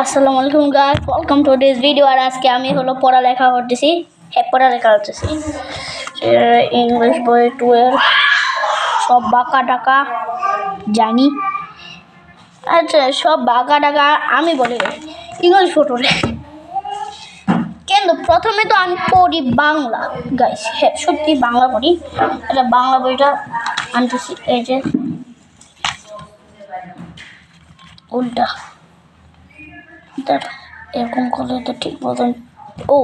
আসসালামু আলাইকুম guys welcome to this video আর আজকে আমি হলো পড়ালেখা করতেছি। হ্যাঁ পড়ালেখা করতেছি। ইংলিশ বই টুয়েলভ সব বাঁকা টাকা জানি। আচ্ছা সব বাঁকা টাকা আমি বলি ইংলিশ ফটোরে কিন্তু প্রথমে তো আমি পড়ি বাংলা। গাইস হ্যাঁ সত্যি বাংলা পড়ি। এটা বাংলা বইটা আনতেছি। এই যে উল্টা। এরকম করলে তো ঠিক মতন ও,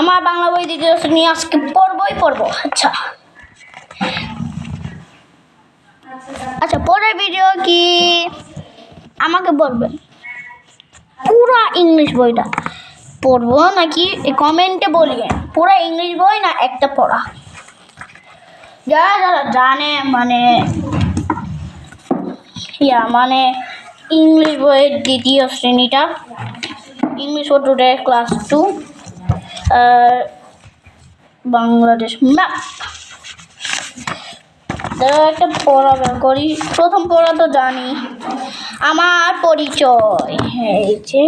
আমার বাংলা বই দিকে নিয়ে আজকে পড়বই পড়ব। আচ্ছা। আচ্ছা পরের ভিডিও কি? আমাকে বলবেন। পুরা ইংলিশ বইটা পড়ব নাকি? কমেন্টে বলিয়ে। পুরা ইংলিশ বই না একটা পড়া? যারা যারা জানে মানে ইয়া মানে ইংলিশ বইয়ের দ্বিতীয় শ্রেণীটা। ইংলিশ ও today class two Bangladesh map. একটা পড়া বের করি। প্রথম পড়া তো জানি। আমার পরিচয় এই যে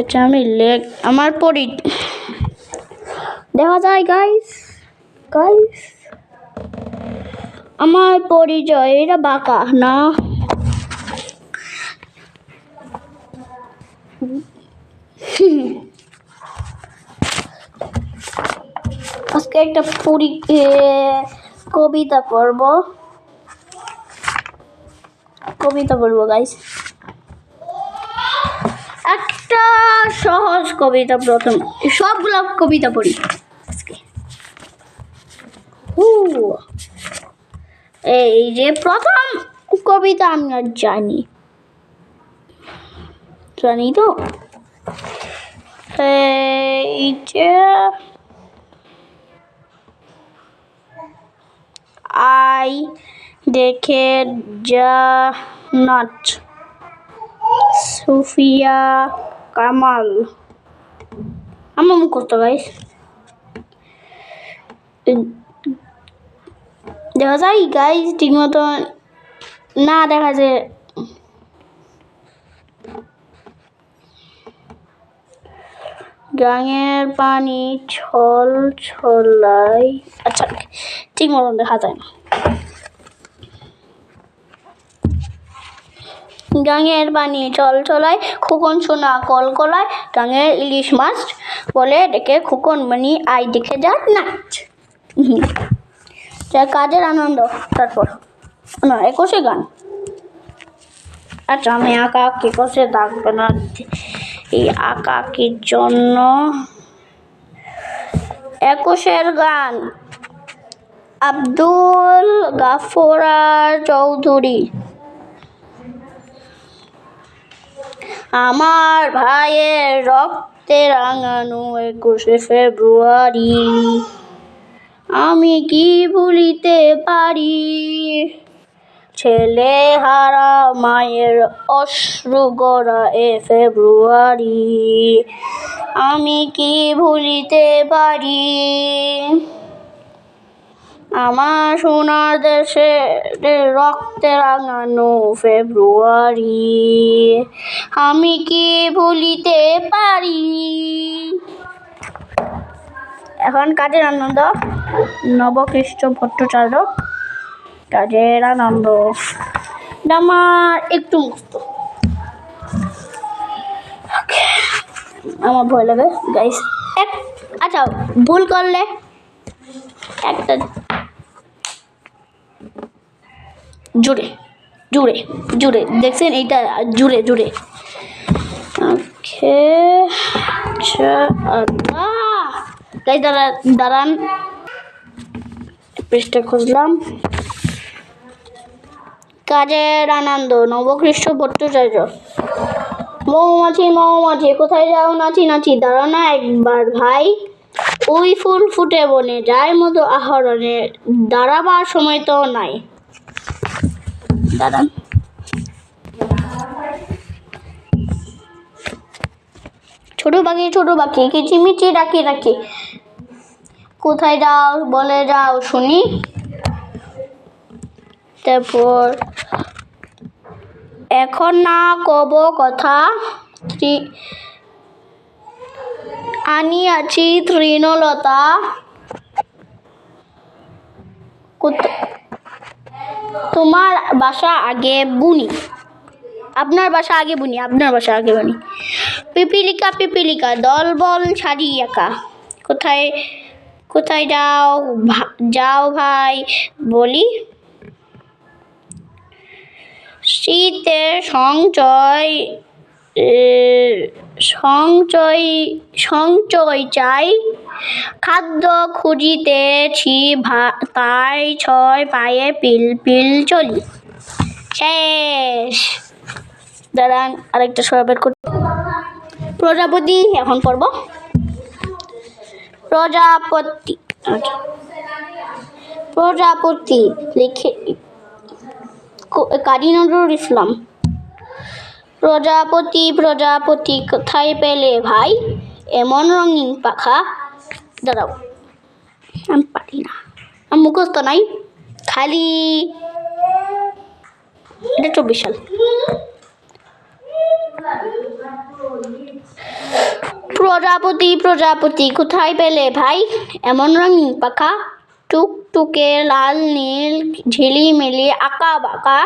এটা আমি লেখ আমার পরি, দেখা যায় গাইস গাইস আমার পরিচয়, এটা বাঁকা, না। আজকে একটা পরি কবিতা পড়ব। কবিতা পড়ব গাইস একটা সহজ কবিতা প্রথম। সবগুলো কবিতা পড়ি। এই যে প্রথম কবিতা আমি আর জানি। জানি তো? এই যে আই দেখে যা নাচ সুফিয়া কামাল। আমার মুখস্থ গাইস দেখা যায় গাইস ঠিক মতো না দেখা যায়। গাঙের পানি ছল ছলাই আচ্ছা ঠিক মতন দেখা যায় না। গাঙের পানি চল চলায় খোকন সোনা কল কলায় গাঙের ইলিশ মাছ বলে ডেকে খোকন মানি আই দেখে যা, নাচ। কাজের আনন্দ, তারপর। না, একুশে গান। আচ্ছা আমি আঁকা কি করছে থাকবে না এই আঁকাকির জন্য একুশের গান। আব্দুল গাফোরা চৌধুরী। আমার ভাইয়ের রক্তে রাঙানো একুশে ফেব্রুয়ারি। আমি কি ভুলিতে পারি? ছেলে হারা মায়ের অশ্রু গড়া এ ফেব্রুয়ারি। আমি কি ভুলিতে পারি? আমার সোনার দেশে রক্তে রাঙানো ফেব্রুয়ারি। আমি কি ভুলিতে পারি? এখন কাজের আনন্দ। নবকৃষ্ণ ভট্টাচার্য, কাজের আনন্দ। আমার একটু মুক্ত আমার ভয় লাগে। গাইস এক আচ্ছা ভুল করলে একটা জুড়ে জুড়ে জুড়ে দেখছেন এইটা জুড়ে জুড়ে ওকে আচ্ছা তাই দাঁড়া, দাঁড়ান। পৃষ্ঠা খুঁজলাম। কাজের আনন্দ নবকৃষ্ণ ভট্টাচার্য। মৌমাছি মৌমাছি, কোথায় যাও নাচি নাচি? দাঁড়া না একবার, ভাই। ওই ফুল ফুটে বনে যায় মতো আহরণে দাঁড়াবার সময় তো নাই। দাঁড়ান ছোট পাখি ছোট পাখি কিচিমিচি ডাকি ডাকি কোথায় যাও, বলে যাও, শুনি। তারপর, এখন না কব কথা আনি আছি তৃণলতা। তোমার বাসা আগে বুনি। আপনার বাসা আগে বুনি, আপনার বাসা আগে বুনি। পিপিলিকা পিপিলিকা, দল, বল, সারি, একা। কোথায় কোথায় যাও যাও ভাই, বলি। শীতের সঞ্চয় সঞ্চয় সঞ্চয় চাই। খাদ্য খুঁজিতেছি তাই ছয় পায়ে পিল পিল চলি। শেষ। দাঁড়ান, আরেকটা সরবের করতে প্রজাপতি, এখন পড়ব। প্রজাপতি আচ্ছা। প্রজাপতি লিখে কাজী নজরুল ইসলাম। প্রজাপতি প্রজাপতি, কোথায় পেলে ভাই? এমন রঙিন পাখা। দাঁড়াও, আমি পারি না। আমার মুখস্থ নাই। খালি এটা চব্বিশ সাল। প্রজাপতি প্রজাপতি, কোথায় পেলে ভাই? এমন রঙিন পাখা। টুকটুকে লাল, নীল, ঝিলিমিলি, আঁকা বাঁকা।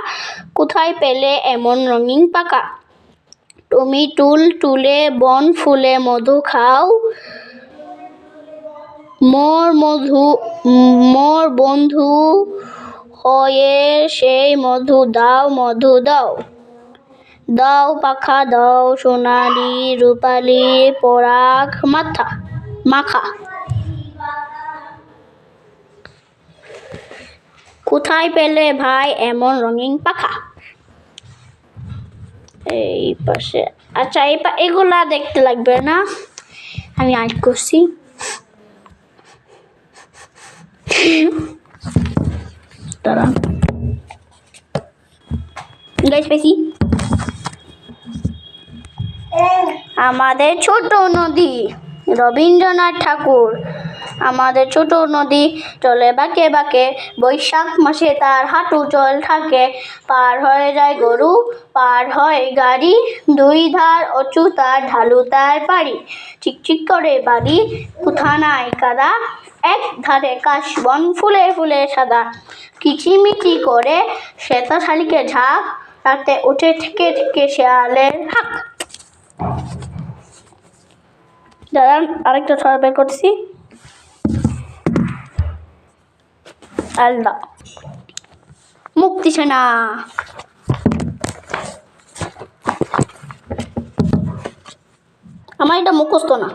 কোথায় পেলে এমন রঙিন পাকা তুমি টুল টুলে বন ফুলে মধু খাও। মোর মধু, মোর বন্ধু হয়ে সেই মধু দাও মধু দাও। দাও পাখা, দাও সোনালি, রূপালি, পরাগ মাথা, মাখা। কোথায় পেলে ভাই এমন রঙিন পাখা? এই পাশে। আচ্ছা এই এগুলা দেখতে লাগবে না। আমি আর্ট করছি। আমাদের ছোট নদী, রবীন্দ্রনাথ ঠাকুর। আমাদের ছোট নদী চলে বাঁকে বাঁকে, বৈশাখ মাসে তার হাঁটু জল থাকে। পার হয়ে যায় গরু, পার হয় গাড়ি, দুই ধার অচু তার ঢালু তার পাড়ি চিকচিক করে বাড়ি কোথা নাই কাদা, এক ধারে কাশ বন ফুলে ফুলে সাদা। কিচিমিচি করে শ্বেতা শালিকে ঝাঁক রাতে উঠে থেকে থেকে শেয়ালের হাঁক। দাঁড়ান, আরেকটা ছড়া বের করছি আল্লাহ মুক্তি সেনা আমার এটা মুখস্থ না।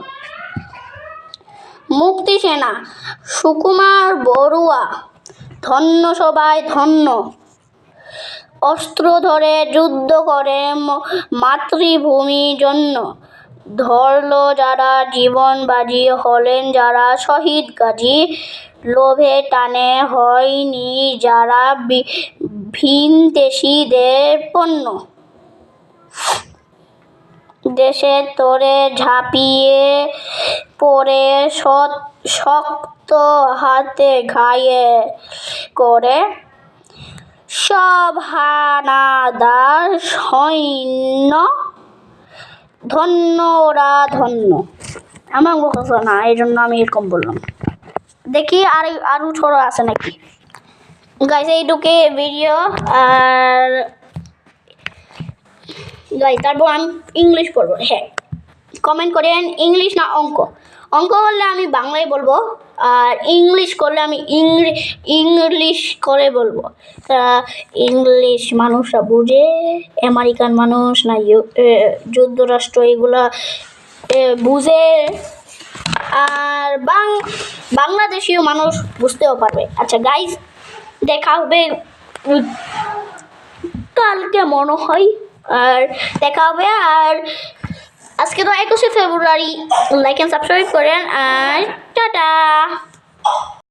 মুক্তি সেনা সুকুমার বড়ুয়া, ধন্য সবাই ধন্য। অস্ত্র ধরে যুদ্ধ করে মাতৃভূমির জন্য। ধরল যারা জীবন বাজি হলেন যারা শহীদ গাজী লোভে টানে হয়নি যারা ভিনদেশীদের পণ্য। দেশে তোরে ঝাঁপিয়ে পড়ে শক্ত হাতে ঘায়ে করে সব হানাদার সৈন্য। ধন্য ওরা ধন্য। আমার না এই জন্য আমি এরকম বললাম। দেখি আর আরও ছোটো আছে নাকি। গাইছে এইটুকে ভিডিও আর গাই তারপর আমি ইংলিশ পড়ব হ্যাঁ। কমেন্ট করেন ইংলিশ না অঙ্ক। অঙ্ক করলে আমি বাংলায় বলব, আর ইংলিশ করলে আমি ইংলি ইংলিশ করে বলব। তা ইংলিশ মানুষরা বুঝে আমেরিকান মানুষ না যুক্তরাষ্ট্র এগুলা বুঝে। বাং, বাংলাদেশীয় মানুষ বুঝতেও পারবে। আচ্ছা গাইজ দেখা হবে কালকে মনে হয়, আর দেখা হবে আর আজকে তো একুশে ফেব্রুয়ারি। লাইক অ্যান্ড সাবস্ক্রাইব করেন, আর টাটা।